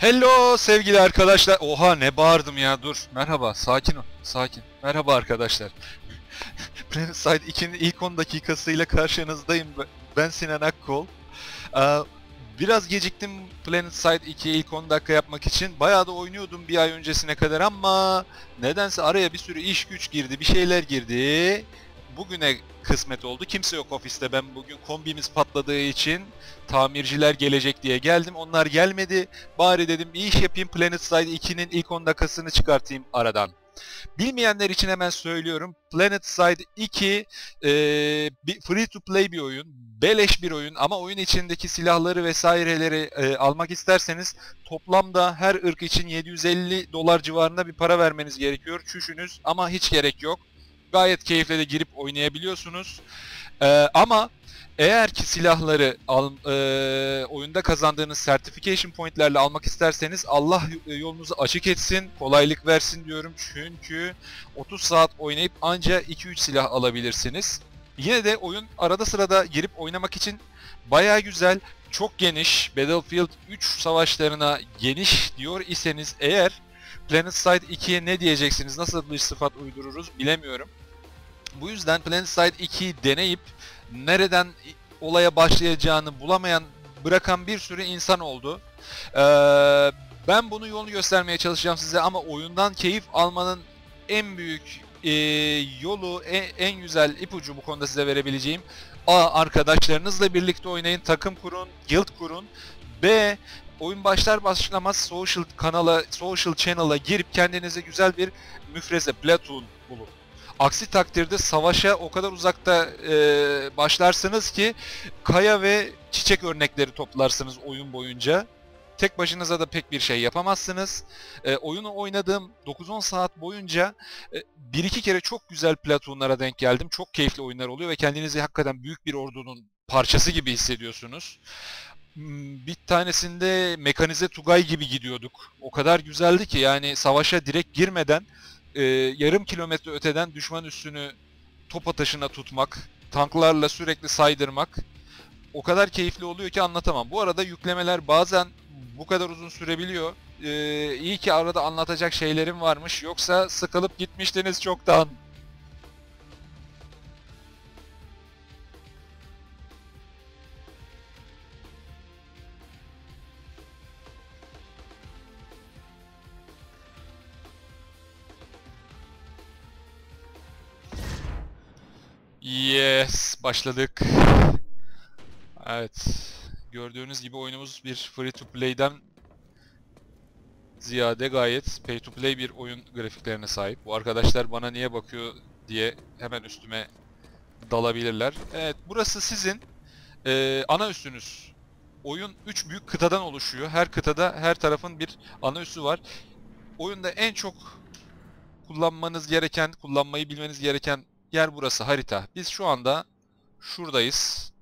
Hello sevgili arkadaşlar. Oha ne bağırdım ya dur. Merhaba sakin ol. Sakin. Merhaba arkadaşlar. Planet Side 2'nin ilk 10 dakikasıyla karşınızdayım. Ben- Sinan Akkol. Ee, Biraz geciktim Planet Side 2'ye ilk 10 dakika yapmak için. Bayağı da oynuyordum bir ay öncesine kadar ama nedense araya bir sürü iş güç girdi, bir şeyler girdi. Bugüne kısmet oldu. Kimse yok ofiste. Ben bugün kombimiz patladığı için tamirciler gelecek diye geldim. Onlar gelmedi. Bari dedim bir iş yapayım Planet Side 2'nin ilk 10 dakikasını çıkartayım aradan. Bilmeyenler için hemen söylüyorum. Planet Side 2 eee, bir free to play bir oyun. Beleş bir oyun ama oyun içindeki silahları vesaireleri eee, almak isterseniz toplamda her ırk için 750 dolar civarında bir para vermeniz gerekiyor. Çüşünüz ama hiç gerek yok. Gayet keyifle de girip oynayabiliyorsunuz. Eee, ama eğer ki silahları al, eee, oyunda kazandığınız certification pointlerle almak isterseniz Allah y- yolunuzu açık etsin, kolaylık versin diyorum. Çünkü 30 saat oynayıp anca 2-3 silah alabilirsiniz. Yine de oyun arada sırada girip oynamak için baya güzel, çok geniş. Battlefield 3 savaşlarına geniş diyor iseniz eğer Planet Side 2'ye ne diyeceksiniz, nasıl bir sıfat uydururuz bilemiyorum. Bu yüzden Planet Side 2'yi deneyip nereden olaya başlayacağını bulamayan, bırakan bir sürü insan oldu. Ee, ben bunu yolunu göstermeye çalışacağım size ama oyundan keyif almanın en büyük e, yolu, en, en güzel ipucu bu konuda size verebileceğim. A. Arkadaşlarınızla birlikte oynayın, takım kurun, guild kurun. B. Oyun başlar başlamaz social kanala, social channel'a girip kendinize güzel bir müfreze, platoon bulun. Aksi takdirde savaşa o kadar uzakta e, başlarsınız ki kaya ve çiçek örnekleri toplarsınız oyun boyunca. Tek başınıza da pek bir şey yapamazsınız. E, oyunu oynadığım 9-10 saat boyunca e, bir iki kere çok güzel platonlara denk geldim. Çok keyifli oyunlar oluyor ve kendinizi hakikaten büyük bir ordunun parçası gibi hissediyorsunuz. Hmm, Bir tanesinde mekanize Tugay gibi gidiyorduk. O kadar güzeldi ki yani savaşa direkt girmeden e, yarım kilometre öteden düşman üssünü top atışına tutmak, tanklarla sürekli saydırmak o kadar keyifli oluyor ki anlatamam. Bu arada yüklemeler bazen bu kadar uzun sürebiliyor. Ee, iyi ki arada anlatacak şeylerim varmış. Yoksa sıkılıp gitmiştiniz çoktan. Yes, başladık. Evet. Gördüğünüz gibi oyunumuz bir free to play'den ziyade gayet pay to play bir oyun grafiklerine sahip. Bu arkadaşlar bana niye bakıyor diye hemen üstüme dalabilirler. Evet, burası sizin eee, ana üssünüz. Oyun 3 büyük kıtadan oluşuyor. Her kıtada her tarafın bir ana üssü var. Oyunda en çok kullanmanız gereken, kullanmayı bilmeniz gereken yer burası, harita. Biz şu anda şuradayız.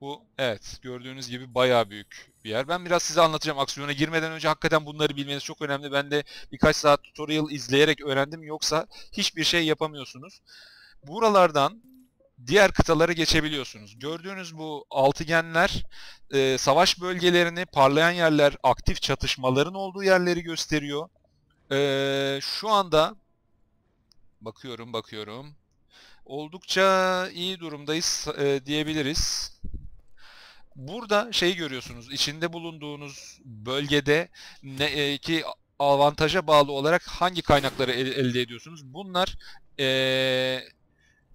Bu evet gördüğünüz gibi bayağı büyük bir yer. Ben biraz size anlatacağım. Aksiyona girmeden önce hakikaten bunları bilmeniz çok önemli. Ben de birkaç saat tutorial izleyerek öğrendim. Yoksa hiçbir şey yapamıyorsunuz. Buralardan diğer kıtalara geçebiliyorsunuz. Gördüğünüz bu altıgenler e, savaş bölgelerini, parlayan yerler, aktif çatışmaların olduğu yerleri gösteriyor. E, şu anda bakıyorum bakıyorum. Oldukça iyi durumdayız e, diyebiliriz. Burada şeyi görüyorsunuz. içinde bulunduğunuz bölgede ne e, ki avantaja bağlı olarak hangi kaynakları el- elde ediyorsunuz? Bunlar e,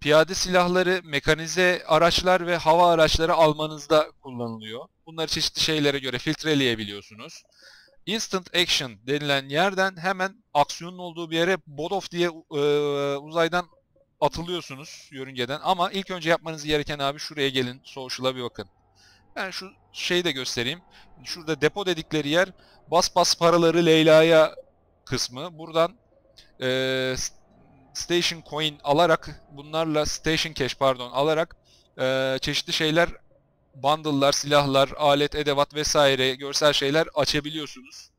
piyade silahları, mekanize araçlar ve hava araçları almanızda kullanılıyor. Bunları çeşitli şeylere göre filtreleyebiliyorsunuz. Instant Action denilen yerden hemen aksiyonun olduğu bir yere Bodof diye e, uzaydan atılıyorsunuz yörüngeden. Ama ilk önce yapmanız gereken abi şuraya gelin, social'a bir bakın. Ben şu şeyi de göstereyim. Şurada depo dedikleri yer bas bas paraları Leyla'ya kısmı. Buradan e, Station Coin alarak bunlarla Station Cash pardon alarak e, çeşitli şeyler bundle'lar, silahlar, alet, edevat vesaire görsel şeyler açabiliyorsunuz.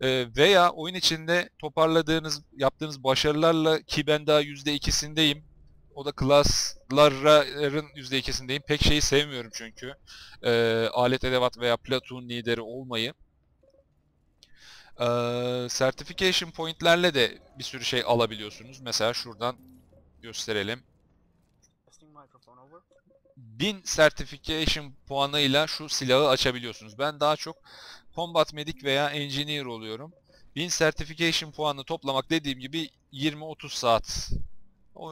E, veya oyun içinde toparladığınız, yaptığınız başarılarla ki ben daha %2'sindeyim. O da klasların %2'sindeyim. Pek şeyi sevmiyorum çünkü. Ee, alet edevat veya platoon lideri olmayı. Ee, certification point'lerle de bir sürü şey alabiliyorsunuz. Mesela şuradan gösterelim. 1000 certification puanıyla şu silahı açabiliyorsunuz. Ben daha çok combat medic veya engineer oluyorum. 1000 certification puanı toplamak dediğim gibi 20-30 saat.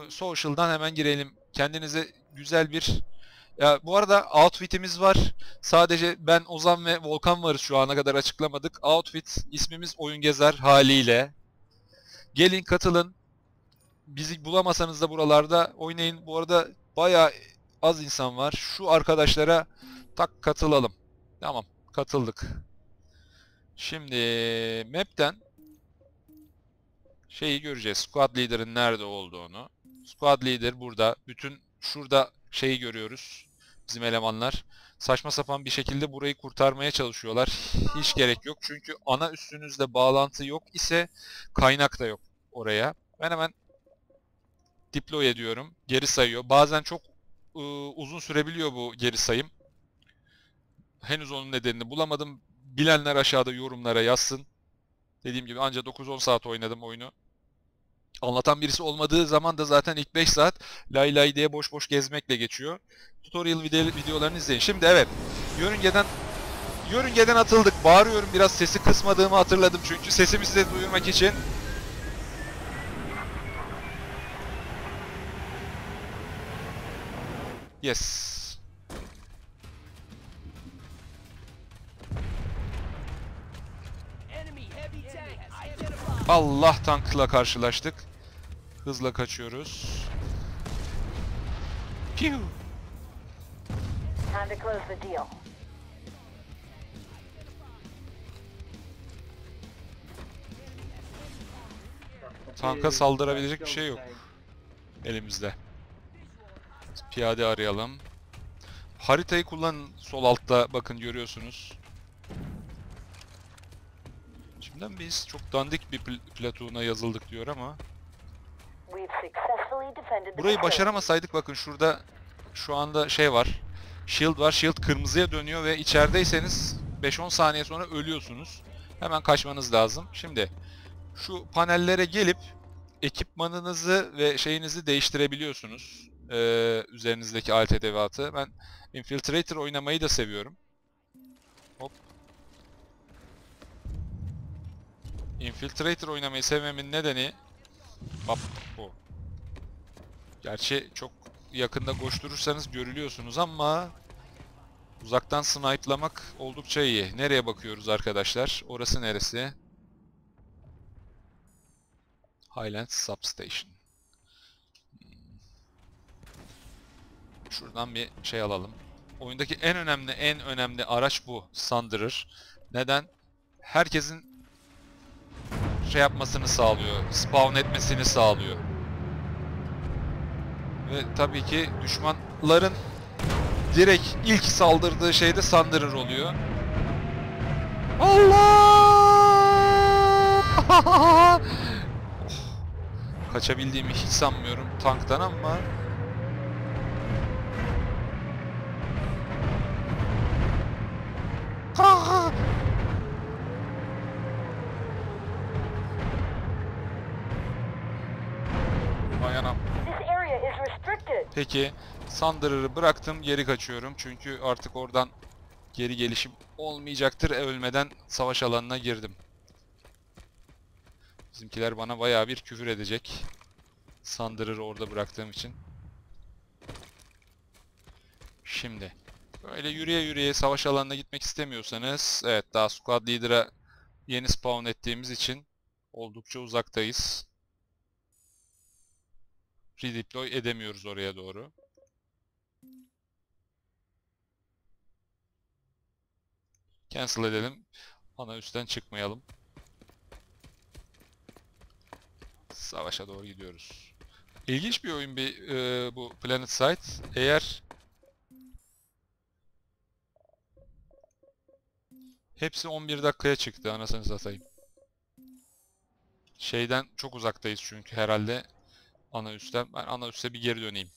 Social'dan hemen girelim. Kendinize güzel bir ya bu arada outfit'imiz var. Sadece ben Ozan ve Volkan varız şu ana kadar açıklamadık. Outfit ismimiz Oyun Gezer haliyle. Gelin katılın. Bizi bulamasanız da buralarda oynayın. Bu arada bayağı az insan var. Şu arkadaşlara tak katılalım. Tamam katıldık. Şimdi map'ten şeyi göreceğiz. Squad leader'ın nerede olduğunu. Squad leader burada. Bütün şurada şeyi görüyoruz. Bizim elemanlar. Saçma sapan bir şekilde burayı kurtarmaya çalışıyorlar. Hiç gerek yok. Çünkü ana üstünüzde bağlantı yok ise kaynak da yok oraya. Ben hemen deploy ediyorum. Geri sayıyor. Bazen çok ıı, uzun sürebiliyor bu geri sayım. Henüz onun nedenini bulamadım. Bilenler aşağıda yorumlara yazsın. Dediğim gibi ancak 9-10 saat oynadım oyunu. Anlatan birisi olmadığı zaman da zaten ilk 5 saat lay lay diye boş boş gezmekle geçiyor. Tutorial video, videolarını izleyin. Şimdi evet, yörüngeden yörüngeden atıldık. Bağırıyorum biraz sesi kısmadığımı hatırladım çünkü sesimi size duyurmak için. Yes. Allah tankla karşılaştık. Hızla kaçıyoruz. Piu. Tanka saldırabilecek bir şey yok elimizde. Piyade arayalım. Haritayı kullanın sol altta bakın görüyorsunuz. Şimdiden biz çok dandik bir pl- platoona yazıldık diyor ama burayı başaramasaydık bakın şurada şu anda şey var. Shield var. Shield kırmızıya dönüyor ve içerideyseniz 5-10 saniye sonra ölüyorsunuz. Hemen kaçmanız lazım. Şimdi şu panellere gelip ekipmanınızı ve şeyinizi değiştirebiliyorsunuz. Ee, üzerinizdeki alet edevatı. Ben Infiltrator oynamayı da seviyorum. Hop. Infiltrator oynamayı sevmemin nedeni Bak bu. Gerçi çok yakında koşturursanız görülüyorsunuz ama uzaktan snipe'lamak oldukça iyi. Nereye bakıyoruz arkadaşlar? Orası neresi? Highlands Substation. Hmm. Şuradan bir şey alalım. Oyundaki en önemli en önemli araç bu. Sandırır. Neden? Herkesin şey yapmasını sağlıyor. Spawn etmesini sağlıyor. Ve tabii ki düşmanların direkt ilk saldırdığı şey de Sandırır oluyor. Allah! Oh, Kaçabildiğimi hiç sanmıyorum tanktan ama Peki Sandırır'ı bıraktım geri kaçıyorum çünkü artık oradan geri gelişim olmayacaktır. E, Ölmeden savaş alanına girdim. Bizimkiler bana bayağı bir küfür edecek. Sandırır'ı orada bıraktığım için. Şimdi böyle yürüye yürüye savaş alanına gitmek istemiyorsanız evet daha squad leader'a yeni spawn ettiğimiz için oldukça uzaktayız. Redeploy edemiyoruz oraya doğru. Cancel edelim. Ana üstten çıkmayalım. Savaşa doğru gidiyoruz. İlginç bir oyun bir e, bu Planet Side. Eğer hepsi 11 dakikaya çıktı anasını satayım. Şeyden çok uzaktayız çünkü herhalde Ana üstten. Ben ana üste bir geri döneyim.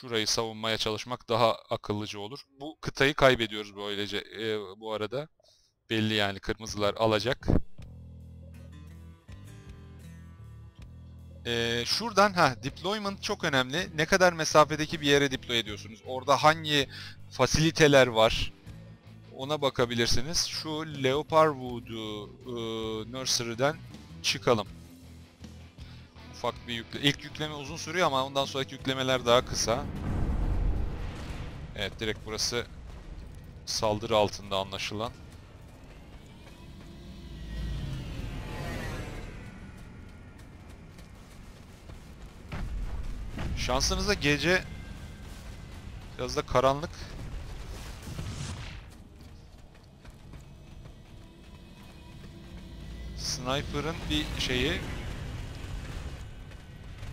Şurayı savunmaya çalışmak daha akıllıca olur. Bu kıtayı kaybediyoruz böylece e, bu arada. Belli yani kırmızılar alacak. Ee, şuradan ha deployment çok önemli. Ne kadar mesafedeki bir yere deploy ediyorsunuz? Orada hangi fasiliteler var? Ona bakabilirsiniz. Şu Leopard Wood'u e, Nursery'den çıkalım. Ufak bir yükle. İlk yükleme uzun sürüyor ama ondan sonraki yüklemeler daha kısa. Evet direkt burası saldırı altında anlaşılan. Şansınıza gece biraz da karanlık. Sniper'ın bir şeyi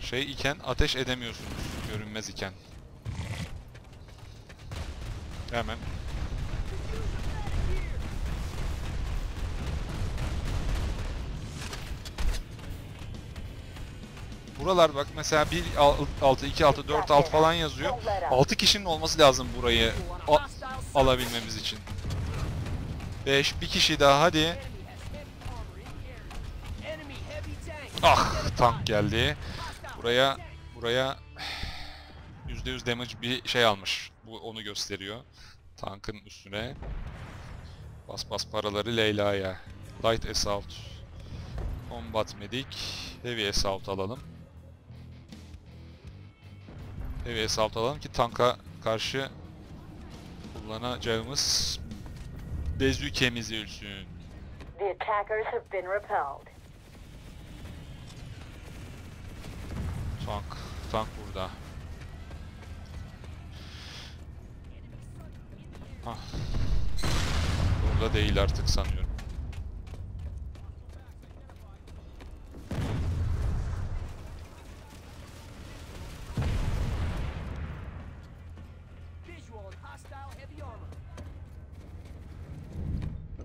şey iken ateş edemiyorsunuz görünmez iken. Hemen. Buralar bak mesela 1 6 2 6 4 6 falan yazıyor. 6 kişinin olması lazım burayı alabilmemiz için. 5 bir kişi daha hadi. Ah tank geldi. Buraya buraya %100 damage bir şey almış. Bu onu gösteriyor. Tankın üstüne. Bas bas paraları Leyla'ya. Light Assault. Combat Medic. Heavy Assault alalım. Heavy Assault alalım ki tanka karşı kullanacağımız bezükemiz ölsün. The attackers have been repelled. Tank. Tank burada. Ah. Burada değil artık sanıyorum.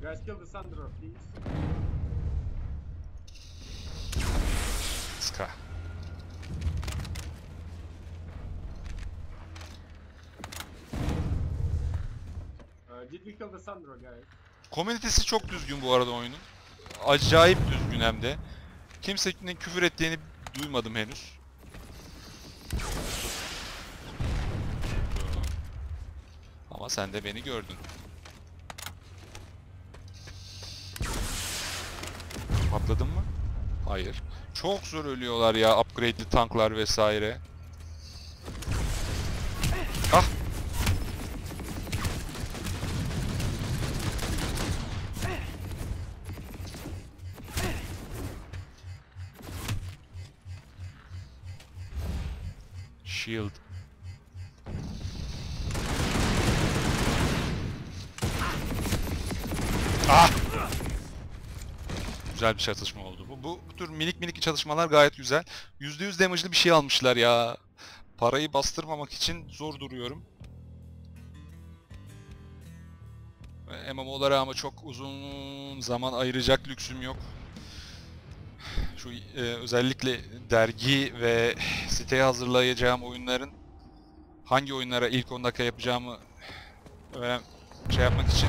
Guys, kill the Sandra, please. Kill the Sandra, guys? Komünitesi çok düzgün bu arada oyunun. Acayip düzgün hem de. Kimsenin küfür ettiğini duymadım henüz. Ama sen de beni gördün. Patladın mı? Hayır. Çok zor ölüyorlar ya upgrade'li tanklar vesaire. Güzel bir çatışma oldu. Bu, bu, bu tür minik minik çalışmalar gayet güzel. %100 damage'lı bir şey almışlar ya. Parayı bastırmamak için zor duruyorum. MMO'lara ama çok uzun zaman ayıracak lüksüm yok. Şu e, özellikle dergi ve siteye hazırlayacağım oyunların hangi oyunlara ilk 10 dakika yapacağımı öğren şey yapmak için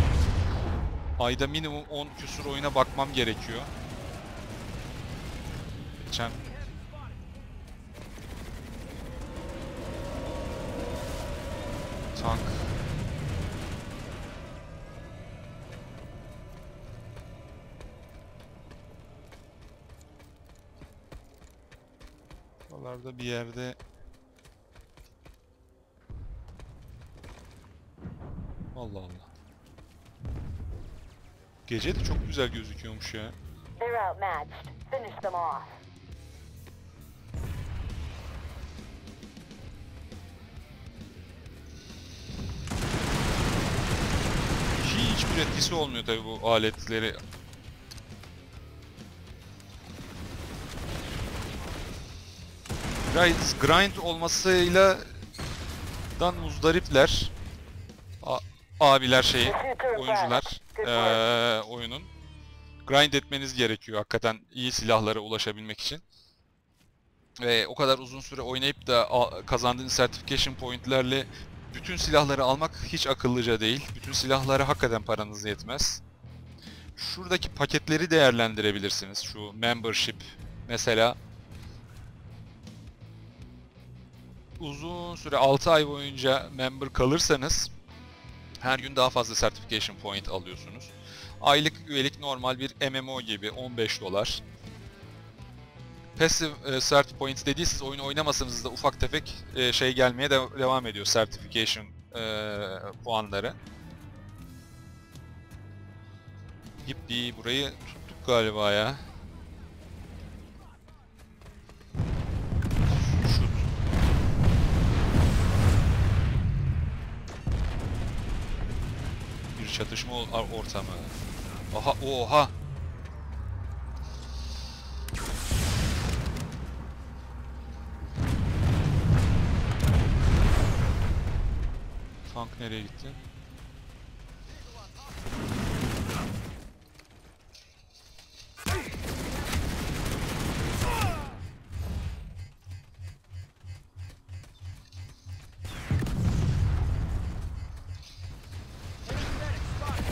ayda minimum 10 küsur oyuna bakmam gerekiyor. Geçen tank Buralarda bir yerde Allah Allah. Gece de çok güzel gözüküyormuş ya. They're outmatched. Finish them off. Hiçbir etkisi olmuyor tabi bu aletleri. Grind, grind olmasıyla dan muzdaripler. A- abiler şeyi, oyuncular eee, oyunun. Grind etmeniz gerekiyor hakikaten iyi silahlara ulaşabilmek için. ve o kadar uzun süre oynayıp da kazandığınız certification pointlerle bütün silahları almak hiç akıllıca değil. Bütün silahlara hakikaten paranız yetmez. Şuradaki paketleri değerlendirebilirsiniz. Şu membership mesela uzun süre 6 ay boyunca member kalırsanız her gün daha fazla certification point alıyorsunuz. Aylık üyelik normal bir MMO gibi 15 dolar. Passive e, cert points dediyseniz oyunu oynamasanız da ufak tefek e, şey gelmeye de- devam ediyor certification e, puanları. Yippi burayı tuttuk galiba ya. Bir çatışma ortamı. Aha oha. Nereye gitti?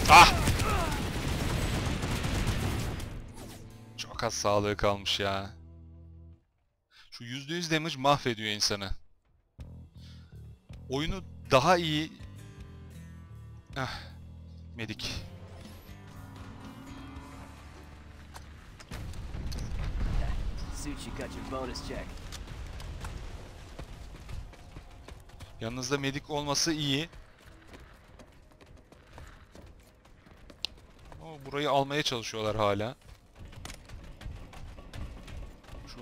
Ah! Çok az sağlığı kalmış ya. Şu %100 damage mahvediyor insanı. Oyunu daha iyi... Ah, medik. Suits you got your bonus check. Yanınızda medik olması iyi. Ama burayı almaya çalışıyorlar hala. Şu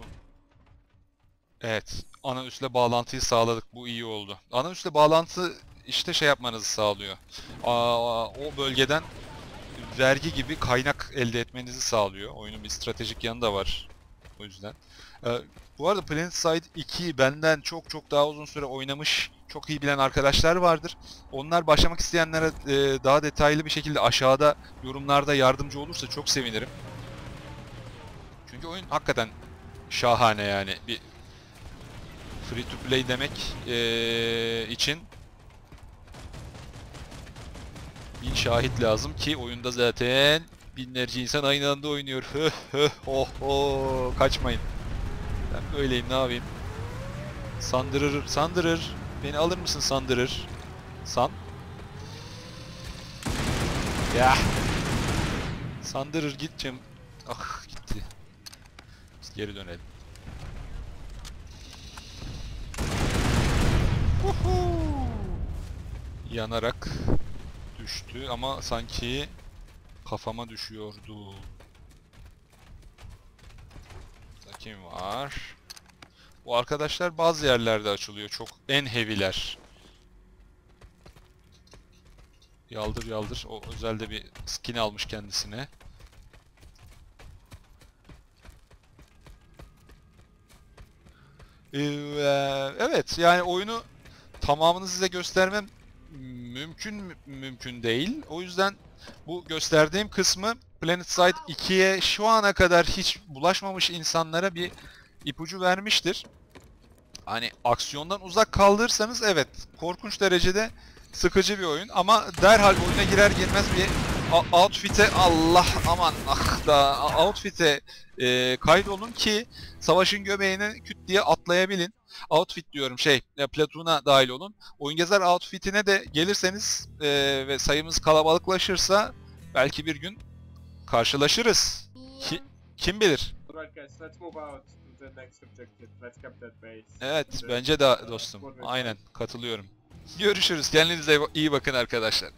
Evet, ana üstle bağlantıyı sağladık. Bu iyi oldu. Ana üstle bağlantı işte şey yapmanızı sağlıyor. O bölgeden vergi gibi kaynak elde etmenizi sağlıyor. Oyunun bir stratejik yanı da var. O yüzden. Ee, bu arada PlanetSide 2 benden çok çok daha uzun süre oynamış, çok iyi bilen arkadaşlar vardır. Onlar başlamak isteyenlere e, daha detaylı bir şekilde aşağıda yorumlarda yardımcı olursa çok sevinirim. Çünkü oyun hakikaten şahane yani. Bir free to play demek e, için bin şahit lazım ki oyunda zaten binlerce insan aynı anda oynuyor. Höh höh oh oh kaçmayın. Ben böyleyim ne yapayım? Sandırır, sandırır. Beni alır mısın sandırır? San. Ya. Sandırır gideceğim. Ah gitti. Biz geri dönelim. Huhu. Yanarak düştü ama sanki kafama düşüyordu. Kim var? Bu arkadaşlar bazı yerlerde açılıyor. Çok en heavy'ler. Yaldır yaldır. O özelde bir skin almış kendisine. Ee, evet yani oyunu tamamını size göstermem mümkün mü- mümkün değil. O yüzden bu gösterdiğim kısmı PlanetSide 2'ye şu ana kadar hiç bulaşmamış insanlara bir ipucu vermiştir. Hani aksiyondan uzak kaldırırsanız evet korkunç derecede sıkıcı bir oyun ama derhal oyuna girer girmez bir outfit'e Allah aman ah da outfit'e e, kaydolun ki savaşın göbeğine küt diye atlayabilin. Outfit diyorum şey e, platoon'a dahil olun. Oyun gezer outfit'ine de gelirseniz e, ve sayımız kalabalıklaşırsa belki bir gün karşılaşırız. Ki- kim bilir? Evet bence de dostum. Aynen katılıyorum. Görüşürüz. Kendinize iyi bakın arkadaşlar.